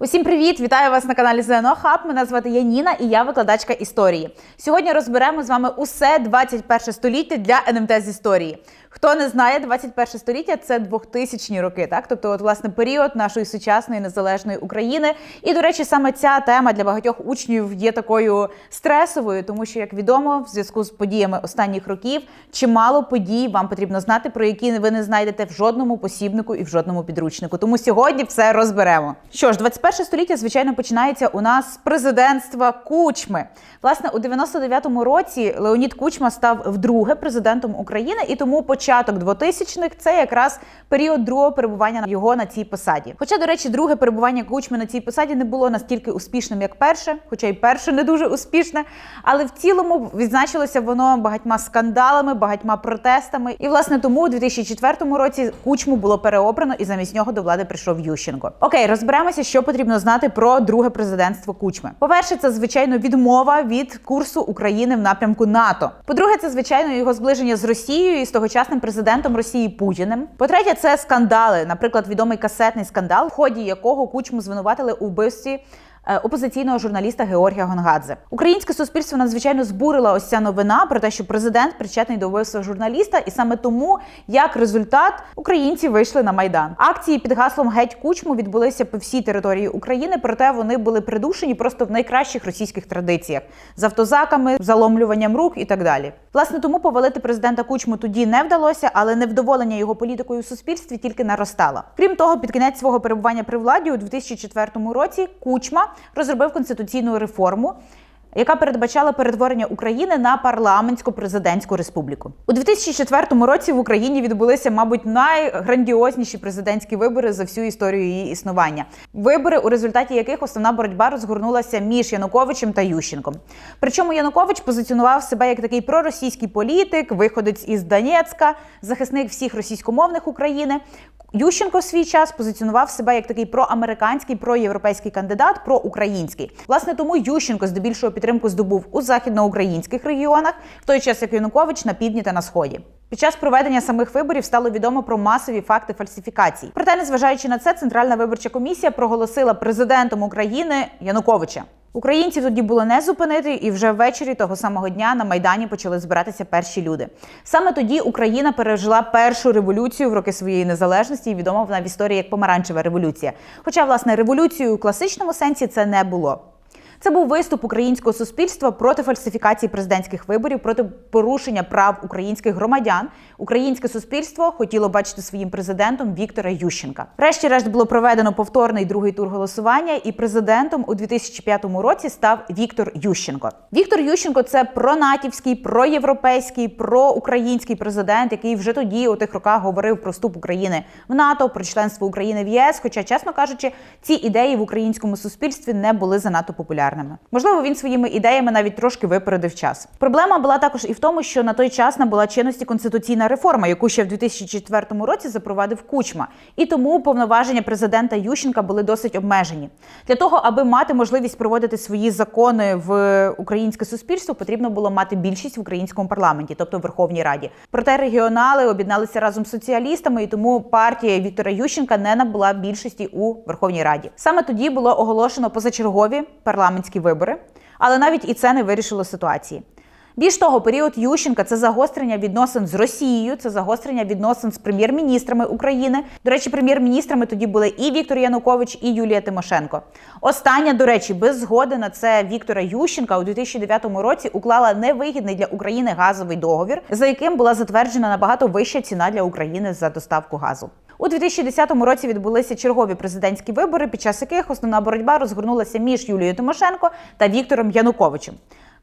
Усім привіт! Вітаю вас на каналі ЗНО Хаб. Мене звати Яніна і я викладачка історії. Сьогодні розберемо з вами усе 21 століття для НМТ з історії. Хто не знає, 21 століття це 2000 роки, так тобто, от власне період нашої сучасної незалежної України. І до речі, саме ця тема для багатьох учнів є такою стресовою, тому що, як відомо, в зв'язку з подіями останніх років чимало подій вам потрібно знати, про які ви не знайдете в жодному посібнику і в жодному підручнику. Тому сьогодні все розберемо. Що ж, 21 століття, звичайно, починається у нас з президентства Кучми. Власне, у 99-му році Леонід Кучма став вдруге президентом України, і тому початок 2000-х – це якраз період другого перебування його на цій посаді. Хоча, до речі, друге перебування Кучми на цій посаді не було настільки успішним, як перше, хоча й перше не дуже успішне. Але в цілому відзначилося воно багатьма скандалами, багатьма протестами. І власне тому у 2004 році Кучму було переобрано, і замість нього до влади прийшов Ющенко. Окей, розберемося, що потрібно знати про друге президентство Кучми. По-перше, це звичайно відмова від курсу України в напрямку НАТО. По-друге, це звичайно його зближення з Росією і з тогочасним президентом Росії Путіним. По-третє, це скандали, наприклад, відомий касетний скандал, в ході якого Кучму звинуватили у вбивстві опозиційного журналіста Георгія Гонгадзе. Українське суспільство надзвичайно збурила ось ця новина про те, що президент причетний до вбивства журналіста, і саме тому, як результат, українці вийшли на майдан. Акції під гаслом Геть Кучму відбулися по всій території України, проте вони були придушені просто в найкращих російських традиціях з автозаками, заломлюванням рук і так далі. Власне, тому повалити президента Кучму тоді не вдалося, але невдоволення його політикою у суспільстві тільки наростало. Крім того, під кінець свого перебування при владі у 2004 році Кучма розробив конституційну реформу. Яка передбачала перетворення України на парламентсько-президентську республіку у 2004 році в Україні відбулися, мабуть, найграндіозніші президентські вибори за всю історію її існування. Вибори, у результаті яких основна боротьба розгорнулася між Януковичем та Ющенком. Причому Янукович позиціонував себе як такий проросійський політик, виходець із Донецька, захисник всіх російськомовних України. Ющенко в свій час позиціонував себе як такий проамериканський, проєвропейський кандидат, проукраїнський. Власне, тому Ющенко здебільшого підтримку здобув у західноукраїнських регіонах, в той час як Янукович на півдні та на сході. Під час проведення самих виборів стало відомо про масові факти фальсифікацій. Проте, незважаючи на це, Центральна виборча комісія проголосила президентом України Януковича. Українців тоді було не зупинити, і вже ввечері того самого дня на майдані почали збиратися перші люди. Саме тоді Україна пережила першу революцію в роки своєї незалежності, і відома вона в історії як помаранчева революція. Хоча, власне, революцією у класичному сенсі це не було. Це був виступ українського суспільства проти фальсифікації президентських виборів, проти порушення прав українських громадян. Українське суспільство хотіло бачити своїм президентом Віктора Ющенка. Врешті-решт було проведено повторний другий тур голосування, і президентом у 2005 році став Віктор Ющенко. Віктор Ющенко це пронатівський, проєвропейський, проукраїнський президент, який вже тоді у тих роках говорив про вступ України в НАТО, про членство України в ЄС. Хоча, чесно кажучи, ці ідеї в українському суспільстві не були занадто популярними. Можливо, він своїми ідеями навіть трошки випередив час. Проблема була також і в тому, що на той час набула чинності конституційна реформа, яку ще в 2004 році запровадив Кучма, і тому повноваження президента Ющенка були досить обмежені. Для того, аби мати можливість проводити свої закони в українське суспільство, потрібно було мати більшість в українському парламенті, тобто в Верховній Раді. Проте регіонали об'єдналися разом з соціалістами, і тому партія Віктора Ющенка не набула більшості у Верховній Раді. Саме тоді було оголошено позачергові парламентські вибори, але навіть і це не вирішило ситуації. Більш того, період Ющенка це загострення відносин з Росією, це загострення відносин з прем'єр-міністрами України. До речі, прем'єр-міністрами тоді були і Віктор Янукович, і Юлія Тимошенко. Остання, до речі, без згоди на це Віктора Ющенка у 2009 році уклала невигідний для України газовий договір, за яким була затверджена набагато вища ціна для України за доставку газу. У 2010 році відбулися чергові президентські вибори, під час яких основна боротьба розгорнулася між Юлією Тимошенко та Віктором Януковичем.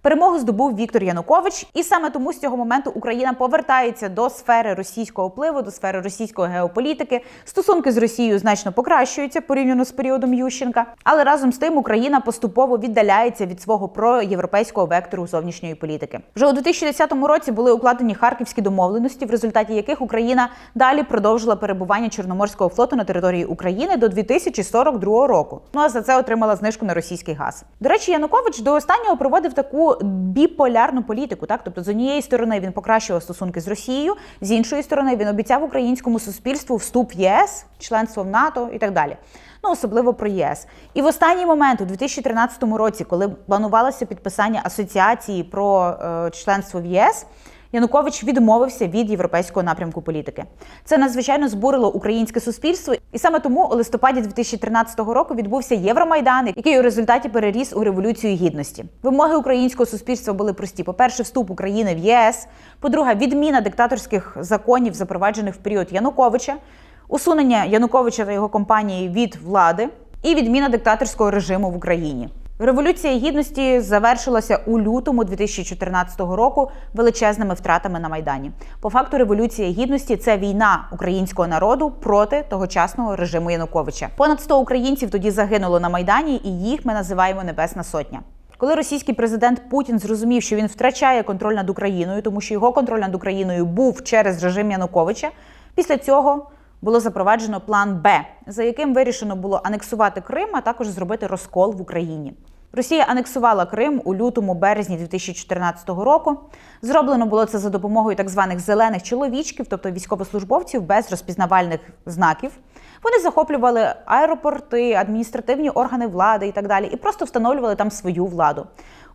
Перемогу здобув Віктор Янукович, і саме тому з цього моменту Україна повертається до сфери російського впливу, до сфери російської геополітики. Стосунки з Росією значно покращуються порівняно з періодом Ющенка, але разом з тим Україна поступово віддаляється від свого проєвропейського вектору зовнішньої політики. Вже у 2010 році були укладені харківські домовленості, в результаті яких Україна далі продовжила перебування Чорноморського флоту на території України до 2042 року. Ну а за це отримала знижку на російський газ. До речі, Янукович до останнього проводив таку біполярну політику. Так, тобто, з однієї сторони він покращував стосунки з Росією, з іншої сторони він обіцяв українському суспільству вступ в єС, членство в НАТО і так далі. Ну, особливо про ЄС. І в останній момент, у 2013 році, коли планувалося підписання асоціації про е, членство в ЄС. Янукович відмовився від європейського напрямку політики. Це надзвичайно збурило українське суспільство, і саме тому у листопаді 2013 року відбувся Євромайдан, який у результаті переріс у революцію гідності. Вимоги українського суспільства були прості: по-перше, вступ України в ЄС, по-друге, відміна диктаторських законів, запроваджених в період Януковича, усунення Януковича та його компанії від влади і відміна диктаторського режиму в Україні. Революція гідності завершилася у лютому 2014 року величезними втратами на майдані. По факту, революція гідності це війна українського народу проти тогочасного режиму Януковича. Понад 100 українців тоді загинуло на майдані, і їх ми називаємо Небесна Сотня. Коли російський президент Путін зрозумів, що він втрачає контроль над Україною, тому що його контроль над Україною був через режим Януковича, після цього було запроваджено план Б, за яким вирішено було анексувати Крим, а також зробити розкол в Україні. Росія анексувала Крим у лютому березні 2014 року. Зроблено було це за допомогою так званих зелених чоловічків, тобто військовослужбовців без розпізнавальних знаків. Вони захоплювали аеропорти, адміністративні органи влади і так далі, і просто встановлювали там свою владу.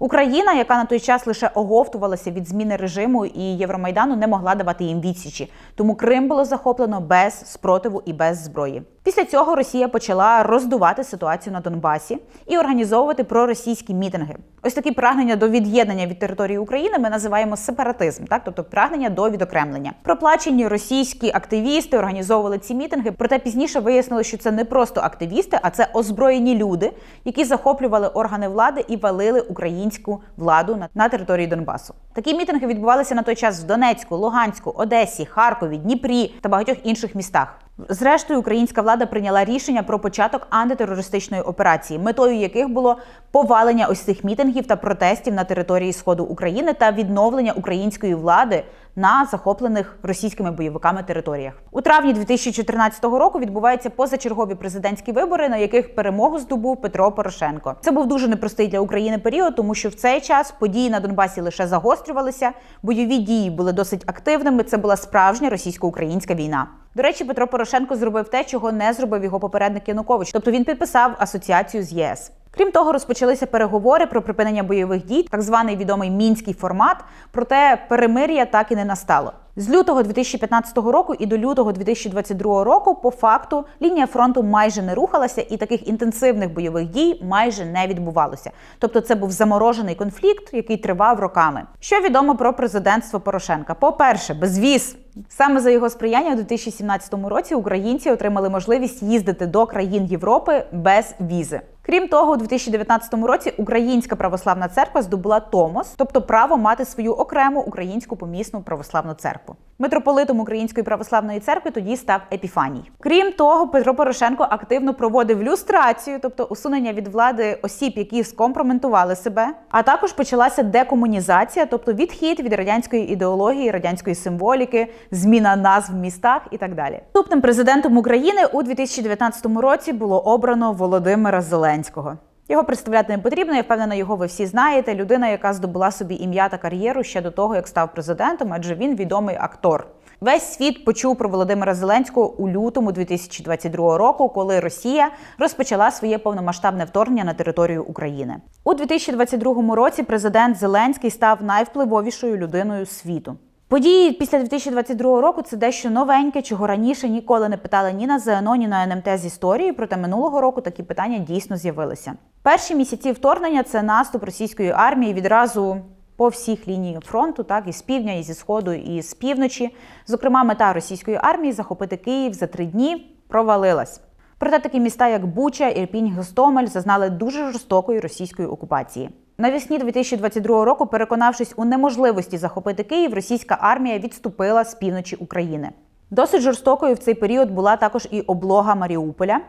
Україна, яка на той час лише оговтувалася від зміни режиму і Євромайдану, не могла давати їм відсічі. Тому Крим було захоплено без спротиву і без зброї. Після цього Росія почала роздувати ситуацію на Донбасі і організовувати проросійські мітинги. Ось такі прагнення до від'єднання від території України ми називаємо сепаратизм, так тобто прагнення до відокремлення. Проплачені російські активісти організовували ці мітинги, проте пізніше вияснили, що це не просто активісти, а це озброєні люди, які захоплювали органи влади і валили українську владу на, території Донбасу. Такі мітинги відбувалися на той час в Донецьку, Луганську, Одесі, Харкові, Дніпрі та багатьох інших містах. Зрештою, українська влада прийняла рішення про початок антитерористичної операції, метою яких було повалення ось цих мітингів та протестів на території сходу України та відновлення української влади на захоплених російськими бойовиками територіях. У травні 2014 року відбуваються позачергові президентські вибори, на яких перемогу здобув Петро Порошенко. Це був дуже непростий для України період, тому що в цей час події на Донбасі лише загострювалися, бойові дії були досить активними. Це була справжня російсько-українська війна. До речі, Петро Порошенко зробив те, чого не зробив його попередник Янукович, тобто він підписав асоціацію з ЄС. Крім того, розпочалися переговори про припинення бойових дій, так званий відомий мінський формат. Проте перемир'я так і не настало. З лютого 2015 року і до лютого 2022 року, по факту, лінія фронту майже не рухалася, і таких інтенсивних бойових дій майже не відбувалося. Тобто, це був заморожений конфлікт, який тривав роками. Що відомо про президентство Порошенка? По-перше, безвіз. Саме за його сприяння у 2017 році українці отримали можливість їздити до країн Європи без візи. Крім того, у 2019 році Українська православна церква здобула Томос, тобто право мати свою окрему українську помісну православну церкву. Митрополитом Української православної церкви тоді став Епіфаній. Крім того, Петро Порошенко активно проводив люстрацію, тобто усунення від влади осіб, які скомпроментували себе. А також почалася декомунізація, тобто відхід від радянської ідеології, радянської символіки, зміна назв в містах і так далі. Наступним президентом України у 2019 році було обрано Володимира Зеленського. Його представляти не потрібно. Я впевнена, його ви всі знаєте. Людина, яка здобула собі ім'я та кар'єру ще до того, як став президентом, адже він відомий актор. Весь світ почув про Володимира Зеленського у лютому 2022 року, коли Росія розпочала своє повномасштабне вторгнення на територію України. У 2022 році президент Зеленський став найвпливовішою людиною світу. Події після 2022 року це дещо новеньке, чого раніше ніколи не питали ні на ЗНО, ні на НМТ з історії. Проте минулого року такі питання дійсно з'явилися. Перші місяці вторгнення це наступ російської армії відразу по всіх лініях фронту, так і з півдня, і зі сходу, і з півночі. Зокрема, мета російської армії захопити Київ за три дні провалилась. Проте такі міста, як Буча, Ірпінь, Гостомель, зазнали дуже жорстокої російської окупації. Навесні 2022 року, переконавшись у неможливості захопити Київ, російська армія відступила з півночі України. Досить жорстокою в цей період була також і облога Маріуполя,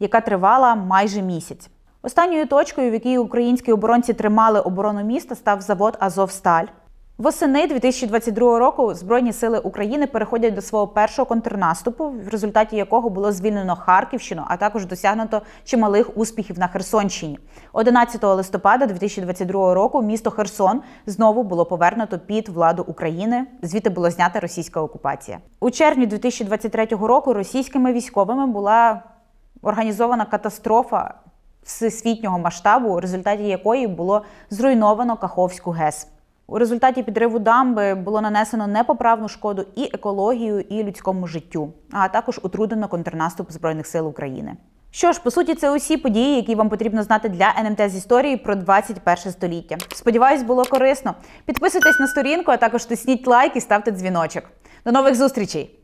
яка тривала майже місяць. Останньою точкою, в якій українські оборонці тримали оборону міста, став завод Азовсталь. Восени 2022 року Збройні сили України переходять до свого першого контрнаступу, в результаті якого було звільнено Харківщину, а також досягнуто чималих успіхів на Херсонщині. 11 листопада 2022 року місто Херсон знову було повернуто під владу України. Звідти була знята російська окупація. У червні 2023 року російськими військовими була організована катастрофа всесвітнього масштабу, у результаті якої було зруйновано Каховську ГЕС. У результаті підриву дамби було нанесено непоправну шкоду і екологію, і людському життю, а також утруднено контрнаступ Збройних сил України. Що ж, по суті, це усі події, які вам потрібно знати для НМТ з історії про 21 століття. Сподіваюсь, було корисно. Підписуйтесь на сторінку, а також тисніть лайк і ставте дзвіночок. До нових зустрічей!